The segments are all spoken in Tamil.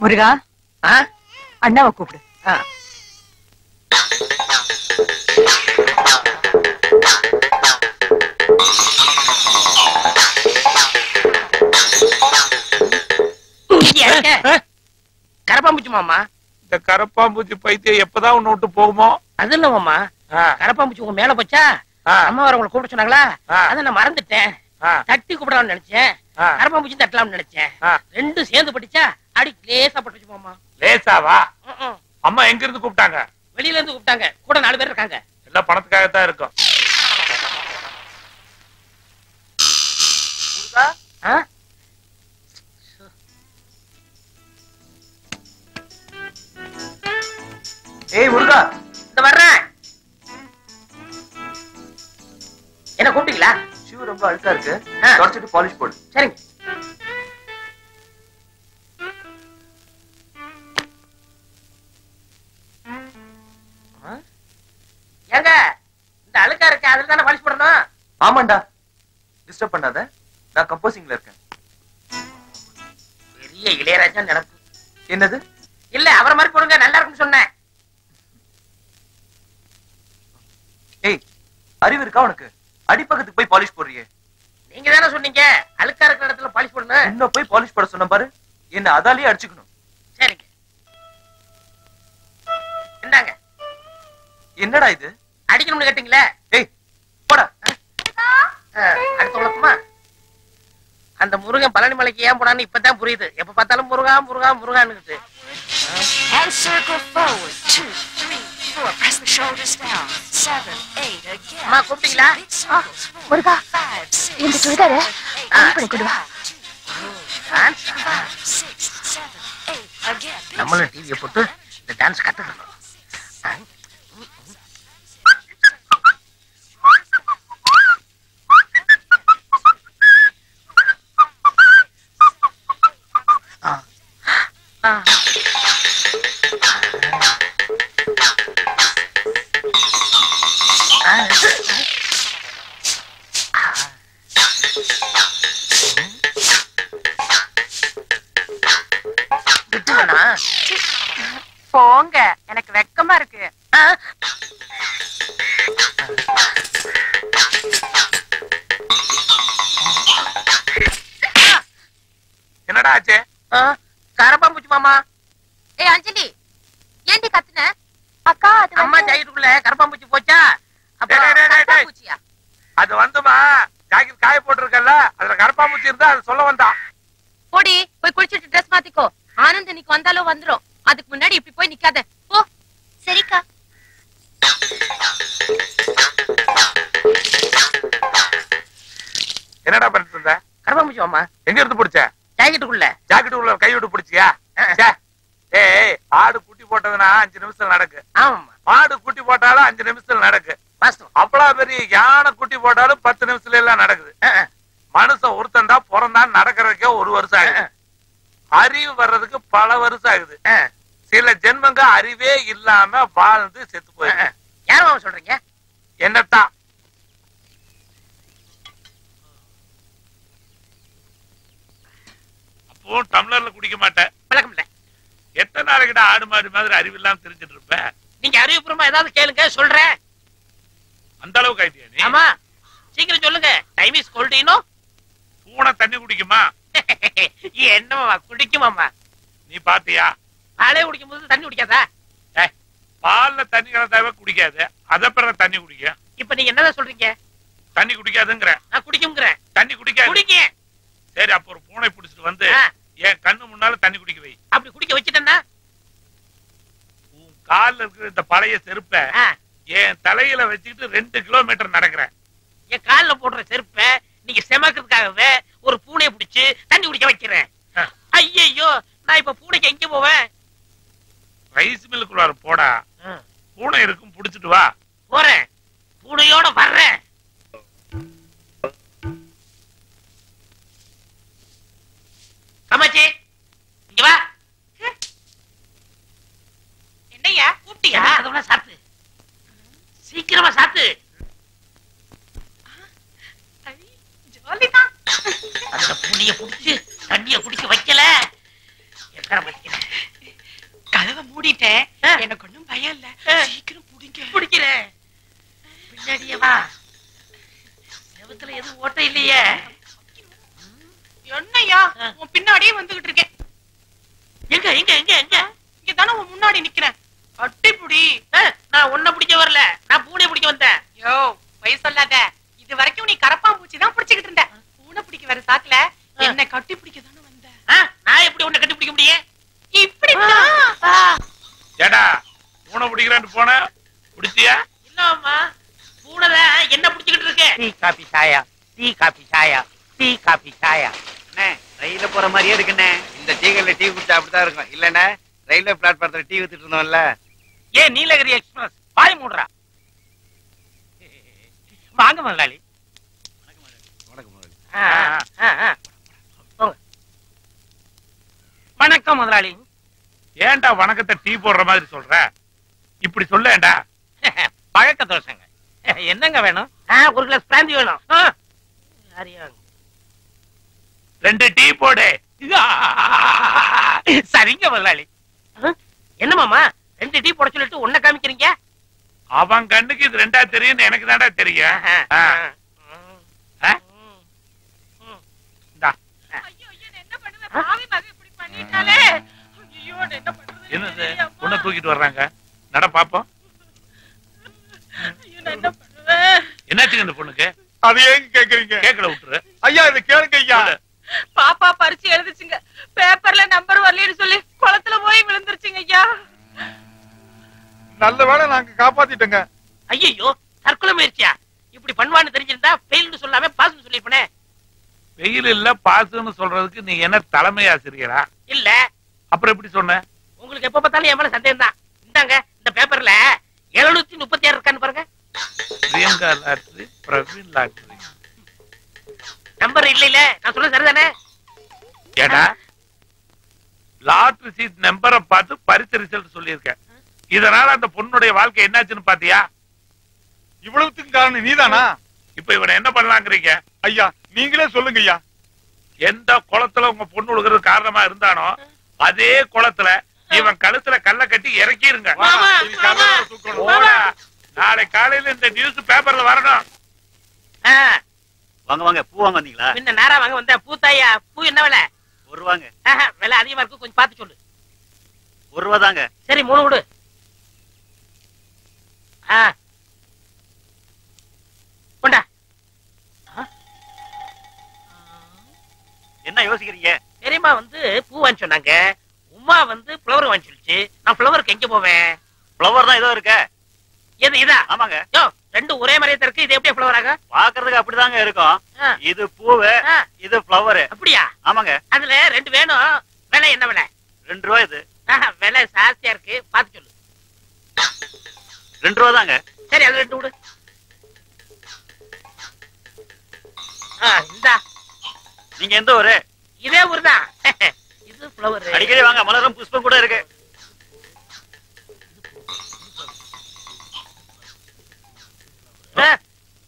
முருகா? ஆ? அண்ணாவை கூப்பிடு. கரப்பாம்பூச்சி மாமா. இந்த கரப்பாம்பூச்சி பைத்தியம் எப்பதான் உன்னை விட்டு போகுமோ? அது இல்ல மாமா. கரப்பாம்பூச்சி உங்க மேல போச்சா? அம்மா வர உங்களை கூப்பிட சொன்னாங்களா. அதை நான் மறந்துட்டேன். தட்டி கூப்பிடலாம்னு நினைச்சேன். ஆ. கரப்பாம்பூச்சி தட்டலாம்னு நினைச்சேன். ரெண்டும் சேர்ந்து பட்டுச்சா அடி லேசா பட்டுச்சு மாமா லேசாவா. அம்மா எங்க இருந்து கூப்பிட்டாங்க? வெளியில இருந்து கூப்பிட்டாங்க. கூட நாலு பேர் இருக்காங்க. எல்லாம் பணத்துக்காகத்தான் இருக்கும்? ஏய் முருகா. ரொம்ப அழுக்கா இருக்கு. தொடச்சிட்டு பாலிஷ் போடு. சரிங்க? ஏங்க இந்த அழுக்கா இருக்கு அதுல தானே பாலிஷ் போடணும்? ஆமாண்டா. டிஸ்டர்ப் பண்ணாத. நான் கம்போசிங்ல இருக்கேன். பெரிய இளையராஜா நினப்பு என்னது? இல்ல அவரை மாதிரி போடுங்க நல்லா இருக்குன்னு சொன்னேன். ஏய் அறிவு இருக்கா உனக்கு? அடிப்பக்கத்துக்கு போய் பாலிஷ் போடுறியே. நீங்க தானே சொன்னீங்க? அழுக்கா இருக்கிற இடத்துல பாலிஷ் போடணும் இன்னும் போய் பாலிஷ் போட சொன்ன பாரு. என்ன அதாலேயே அடிச்சுக்கணும். சரிங்க. இந்தாங்க. என்னடா இது? அடிக்கணும்னு கேட்டீங்களே? ஏய் போடா. அடுத்து அந்த முருகன் பழனி மலைக்கு ஏன் போனான்னு இப்பதான் புரியுது. எப்ப பார்த்தாலும் Muruga Muruga முருகான்னு Four. Press the shoulders down. Seven, eight. Again. அம்மா கூப்பிட்டீங்களா. முருகா Five, six, இந்த சுடிதார. ஆன் பண்ணி கொடு வா dance five, six, seven, eight. Again. Big நம்மளும் டிவியை போட்டு இந்த டான்ஸ் கத்துக்கணும் கரப்பாம்பூச்சி இருந்தா அது சொல்ல வந்தான் போடி போய் குளிச்சிட்டு ட்ரெஸ் மாத்திக்கோ. ஆனந்த் இன்னைக்கு வந்தாலும் வந்துரும். அதுக்கு முன்னாடி இப்படி போய் நிக்காத. போ. சரிக்கா. என்னடா பண்ணிட்டு இருந்த? கரப்பாம்பூச்சி மாமா எங்க இருந்து பிடிச்ச? ஜாக்கெட்டுக்குள்ள ஜாக்கெட் உள்ள கை விட்டு பிடிச்சியா ச்சே. ஏய் ஆடு குட்டி போட்டதுன்னா அஞ்சு நிமிஷம் நடக்கு. மாடு குட்டி போட்டாலும் அஞ்சு நிமிஷத்துல நடக்கு. பெரிய யானை குட்டி போட்டாலும் பத்து நிமிஷத்துல எல்லாம் நடக்குது. மனுஷன் ஒருத்தன் தான் பிறந்தான் நடக்கிறதுக்கே ஒரு வருஷம் ஆகுது. அறிவு வர்றதுக்கு பல வருஷம் ஆகுது. சில ஜென்மங்க அறிவே இல்லாம வாழ்ந்து செத்து போயிருக்கு. சொல்றீங்க? என்னத்தான் அப்போ டம்ளர்ல குடிக்க மாட்டேன். பழக்கம் இல்ல. எத்தனை நாளைக்கிட்ட ஆடு மாடு மாதிரி அறிவு இல்லாம தெரிஞ்சிட்டு இருப்ப? நீங்க அறிவுபூர்வமா ஏதாவது கேளுங்க சொல்றேன். அந்த அளவுக்கு ஆயிட்டியா நீ? ஆமா. சீக்கிரம் சொல்லுங்க. டைம் இஸ் கோல்டினோ பூனை தண்ணி குடிக்குமா? என்னமாமா குடிக்குமாமா நீ பாத்தியா? பாலே குடிக்கும் போது தண்ணி குடிக்காதா? பால்ல தண்ணி கலந்தாவே குடிக்காது. அத பிறகு தண்ணி குடிக்கும். இப்ப நீங்க என்னதான் சொல்றீங்க? தண்ணி குடிக்காதுங்கிற நான் குடிக்குங்கிறேன் தண்ணி குடிக்காது. குடிங்க. சரி அப்ப ஒரு பூனை பிடிச்சிட்டு வந்து என் கண்ணு முன்னால தண்ணி குடிக்க வை. அப்படி குடிக்க வச்சுட்டேன்னா? உன் கால்ல இருக்கிற இந்த பழைய செருப்ப என் தலையில வச்சுக்கிட்டு ரெண்டு கிலோமீட்டர் நடக்கிறேன். என் கால்ல போடுற செருப்ப நீங்க செமக்கிறதுக்காகவே ஒரு பூனையை பிடிச்சு தண்ணி குடிக்க வைக்கிறேன். ஆ. ஐயையோ நான் இப்ப பூனைக்கு எங்க போவேன்? ரைஸ் மில்லுக்குள்ளார போடா. பூனை இருக்கும் புடிச்சிட்டு வா. போறேன். பூனையோட வர்றேன். காமாட்சி இங்க வா. என்னையா கூப்பிட்டியா? அதெல்லாம் சாத்து. சீக்கிரமா சாத்து. பூனைய புடிச்சு தண்ணிய குடிக்க வைக்கல. வைக்கிறேன் ஆ. எனக்கு ஒண்ணும் பயம் இல்ல. சீக்கிரம் புடிங்க. பிடிக்கிறேன் பின்னாடியே வா. செவத்துல எதுவும் ஓட்டை இல்லையே. என்னய்யா ஆ. உன் பின்னாடியே வந்துகிட்டு இருக்கேன். எங்க எங்க எங்க எங்க? இங்க தானே உன் முன்னாடி நிக்கிறேன். அட்டிப்புடி நான் உன்னை பிடிக்க வரல. நான் பூனை பிடிக்க வந்தேன். யோ பொய் சொல்லாத. இது வரைக்கும் நீ கரப்பாம்பூச்சி தான் பிடிச்சுக்கிட்டு இருந்த. பூனை பிடிக்க வர சாக்குல. என்ன கட்டி பிடிக்க தானே வந்த ஆ, நான் எப்படி உன்னை கட்டி பிடிக்க முடியும்? இப்படித்தான் ஏடா பூனை பிடிக்கிறேன்னு போன? பிடிச்சியா? இல்லம்மா பூனை என்ன பிடிச்சுக்கிட்டு இருக்கு? டீ காபி சாயா. டீ காபி சாயா. டீ காபி சாயா. ரயில போற மாதிரியே இருக்குண்ணே இந்த டீகள்ல டீ குடிச்சா அப்படித்தான் இருக்கும். இல்லண்ணே ரயில்வே பிளாட்பாரத்துல டீ வித்துட்டு இருந்தோம்ல. ஏன் நீலகிரி எக்ஸ்பிரஸ். வாய் மூடுறா. வாங்க முதலாளி. வணக்கம் முதலாளி. ஏன்டா வணக்கத்தை டீ போடுற மாதிரி சொல்ற? இப்படி சொல்லேன்டா. பழக்க தோசைங்க என்னங்க வேணும்? ஒரு கிளாஸ் பிராந்தி வேணும்? ரெண்டு டீ போடு. சரிங்க முதலாளி? என்ன மாமா? ரெண்டு டீ போட சொல்லிட்டு உன்னை காமிக்கிறீங்க? அவன் கண்ணுக்கு இது ரெண்டா தெரியும் எனக்கு தான்டா தெரியும். தூக்கிட்டு வர்றாங்க. நட பாப்போம். என்னாச்சுங்க இந்த பொண்ணுக்கு? அது ஏன் கேக்குறீங்க? கேக்கல விட்டுரு. ஐயா இது கேளுங்க ஐயா. பாப்பா பரிச்சு எழுதுச்சுங்க. பேப்பர்ல நம்பர் வரலன்னு சொல்லி குளத்துல போய் விழுந்துருச்சுங்க ஐயா. நல்ல வேளை நாங்க காப்பாத்திட்டோங்க. ஐயோ தற்கொலை முயற்சியா? இப்படி பண்ணுவான்னு தெரிஞ்சிருந்தா ஃபெயில்னு சொல்லாம பாஸ்னு சொல்லிருப்பனே. வெயில் இல்ல பாசுன்னு சொல்றதுக்கு நீ என்ன தலைமை ஆசிரியரா? இல்ல. அப்புறம் எப்படி சொன்ன? உங்களுக்கு எப்ப பார்த்தாலும் மேல சந்தேகம் தான். இந்தாங்க இந்த பேப்பர்ல எழுநூத்தி முப்பத்தி ஆறு இருக்கான்னு பாருங்க. Priyanka lottery Praveen lottery. Number இல்ல இல்ல நான் சொல்றது சரிதானே? ஏடா லாட்ரி சீட் நம்பரை பார்த்து பரிசு ரிசல்ட் சொல்லியிருக்கேன். இதனால அந்த பொண்ணுடைய வாழ்க்கை என்னாச்சுன்னு பாத்தியா? இவ்வளவுத்துக்கு காரணம் நீதானா? இப்ப இவனை என்ன பண்ணலாங்கிறீங்க? ஐயா நீங்களே சொல்லுங்க ஐயா. எந்த குளத்துல உங்க பொண்ணு விழுகிறது காரணமா இருந்தானோ அதே குளத்துல கட்டி இறக்கிருங்க. நாளை காலையில இந்த நியூஸ் பேப்பர்ல வரணும். ஆ, வாங்க வாங்க. பூ வாங்க வந்தீங்களா? பின்ன நேரா வாங்க வந்த பூத்தாயா பூ என்ன விலை? ஒரு ரூபாங்க விலை அதிகமா இருக்கு. கொஞ்சம் பார்த்து சொல்லு. ஒரு ரூபா தாங்க. சரி மூணு விடு ஆ. கொண்டா. என்ன யோசிக்கிறீங்க? பெரியம்மா வந்து பூ வாங்கி சொன்னாங்க. உமா வந்து ஃப்ளவர் வாங்கி சொல்லிச்சு நான் ஃப்ளவருக்கு எங்க போவேன்? ஃப்ளவர் தான் ஏதோ இருக்க. எது இதா? ஆமாங்க. யோ ரெண்டு ஒரே மாதிரியே இருக்கு இது எப்படி ஃப்ளவர் ஆக? பாக்குறதுக்கு அப்படிதாங்க இருக்கும். இது பூவு இது ஃப்ளவர் அப்படியா? ஆமாங்க. அதுல ரெண்டு வேணும். விலை என்ன விலை? ரெண்டு ரூபா இது. விலை ஜாஸ்தியா இருக்கு. பார்த்து சொல்லு. ரெண்டு ரூபா தாங்க சரி அது ரெண்டு விடு. இந்தா. நீங்க எந்த ஊரு? இதே ஊர் தான் அடிக்கடி வாங்க மலரும் புஷ்பம் கூட இருக்கு.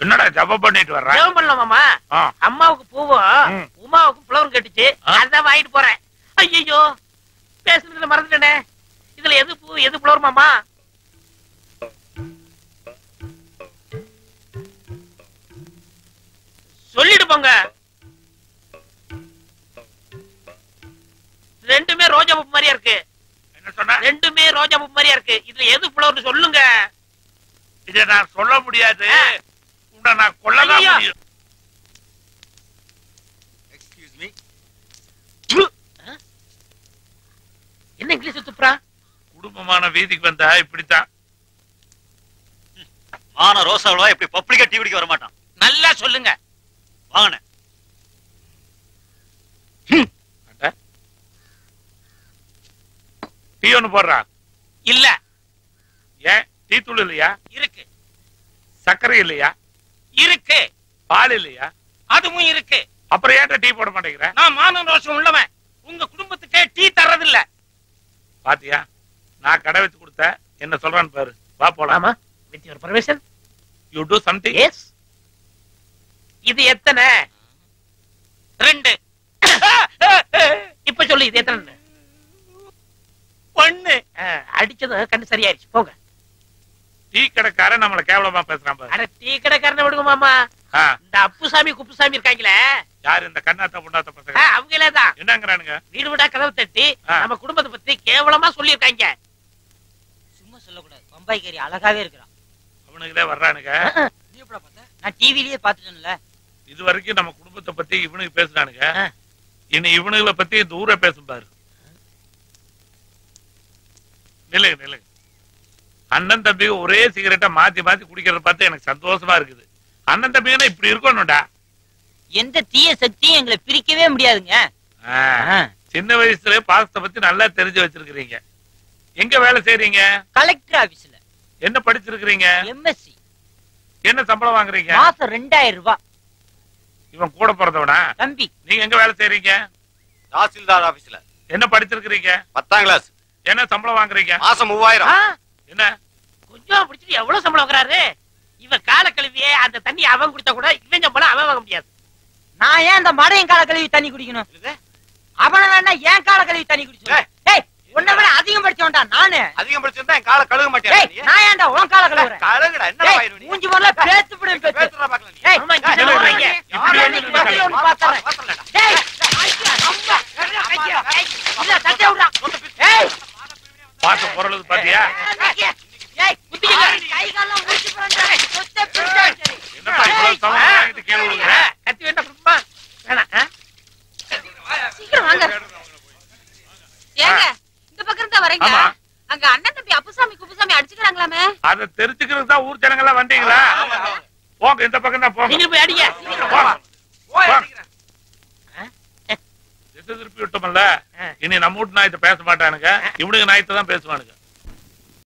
என்னடா ஜப பண்ணிட்டு வர்ற? ஜெபம் பண்ணலாம் மாமா. ஆ. அம்மாவுக்கு பூவும் ம். உமாவுக்கும் ஃப்ளவர் கட்டுச்சு. அதான் வாங்கிட்டு போறேன். ஐயோ பேசுனதுல மறந்துட்டேனே. இதுல எது பூ எது ஃப்ளவர் மாமா? சொல்லிட்டு போங்க. ரெண்டுமே ரோஜா பூ மாதிரியா இருக்கு. என்ன சொன்ன? ரெண்டுமே ரோஜா பூ மாதிரியா இருக்கு. இதுல எது ஃப்ளவர்னு சொல்லுங்க. இத நான் சொல்ல முடியாது. உன்னை நான் கொல்லதான் ஐயோ. முடியும். எக்ஸ்கியூஸ் மீ என்ன இங்கிலீஷ் துப்புறா குடும்பமான வீதிக்கு வந்தா இப்படித்தான். மான ரோசாவளவா இப்படி பப்ளிக்கா டீ குடிக்க வர மாட்டான் நல்லா சொல்லுங்க. வாங்கண்ணே டீ ஒண்ணு போடுறா. இல்ல. ஏன்? டீ தூள் இல்லையா? இருக்கு. சர்க்கரை இல்லையா? இருக்கு. பால் இல்லையா? அதுவும் இருக்கு. அப்புறம் ஏன்டா டீ போட மாட்டேங்கிற? நான் மானம் ரோஷம் உள்ளவன். உங்க குடும்பத்துக்கே டீ தர்றதில்ல. பாத்தியா? நான் கடை வச்சு கொடுத்த என்ன சொல்றான்னு பாரு. வா போலாம். ஆமா. With your permission you do something yes இது எத்தனை? ரெண்டு. இப்ப சொல்லு இது எத்தனை ஒண்ணு அடிச்சதும் கண்ணு சரியாயிருச்சு. போங்க. டீ கடைக்காரன் நம்மள கேவலமா பேசுறான் பாரு. அட டீ கடைக்காரனை விடுங்க மாமா. இந்த அப்புசாமி குப்புசாமி இருக்காங்களே. யாரு இந்த கண்ணாத்த பொண்ணாத்த பசங்க? அவங்களே தான். என்னங்கிறானுங்க? வீடு வீடா கதவு தட்டி. நம்ம குடும்பத்தை பத்தி கேவலமா சொல்லியிருக்காங்க. சும்மா சொல்லக்கூடாது. பம்பாய்க்காரி அழகாவே இருக்கிறான். அவனுங்களே வர்றானுங்க. நீ எப்படா பார்த்த? நான் டிவிலேயே பார்த்துட்டேன்ல. இது வரைக்கும் நம்ம குடும்பத்தை பத்தி இவனுக்கு பேசுனானுங்க. ஆ. இனி இவனுங்களை பத்தி தூர பேசும் பாரு. நில்லுங்க நில்லுங்க. அண்ணன் தம்பி ஒரே சிகரெட்டை மாத்தி மாத்தி குடிக்கிறத பார்த்து எனக்கு சந்தோஷமா இருக்குது. அண்ணன் தம்பிங்கன்னா இப்படி இருக்கணும்டா. எந்த தீய சக்தியும் எங்களை பிரிக்கவே முடியாதுங்க. சின்ன வயசுல பாசத்தை பத்தி நல்லா தெரிஞ்சு வச்சிருக்கிறீங்க. எங்க வேலை செய்றீங்க? கலெக்டர் ஆபீஸ்ல என்ன படிச்சிருக்கிறீங்க? எம்எஸ்சி என்ன சம்பளம் வாங்குறீங்க? மாசம் ரெண்டாயிரம் ரூபாய் இவன் கூட பிறந்தவனா? தம்பி. நீங்க எங்க வேலை செய்றீங்க? தாசில்தார் ஆபீஸ்ல என்ன படிச்சிருக்கிறீங்க? பத்தாம் கிளாஸ் என்ன சம்பளம் வாங்குறீங்க? மாசம் மூவாயிரம். என்ன? கொஞ்சம் பிடிச்சிட்டு எவ்வளவு சம்பளம் வாங்குறாரு? இவன் கால கழுவியே அந்த தண்ணி அவன் குடிச்சா கூட இவன் சம்பளம் அவன் வாங்க முடியாது. நான் ஏன் அந்த மடையன் கால கழுவி தண்ணி குடிக்கணும்? அவன வேணா ஏன் கால கழுவி தண்ணி குடிச்சு ஏய் உன்னை விட அதிகம் படிச்சவன்டா நானு. அதிகம் படிச்சிருந்தா என் காலை கழுக மாட்டேன் நான் ஏன்டா உன் கால கழுவுறேன்? கழுகுடா என்ன மூஞ்சி பேத்து பிடி பேத்து பாக்கலாம் இங்க. இப்படி பாத்தறேன். ஐயா, அம்மா, ஐயா, இல்ல, தட்டி. பொருளுது பாத்தியா? அதை தெரிஞ்சுக்கிறது தான் ஊர் ஜனங்க எல்லாம் வந்தீங்களா போங்க இந்த பக்கம் தான் போங்க. நீங்க போய் அடிங்க. போங்க. போய் போங்க. அடிக்கிறேன். திசை திருப்பி விட்டோம்ல இனி நம்ம வீட்டு நாயத்தை பேச மாட்டானுங்க. இவனுக்கு நாயத்தை தான் பேசுவானுங்க.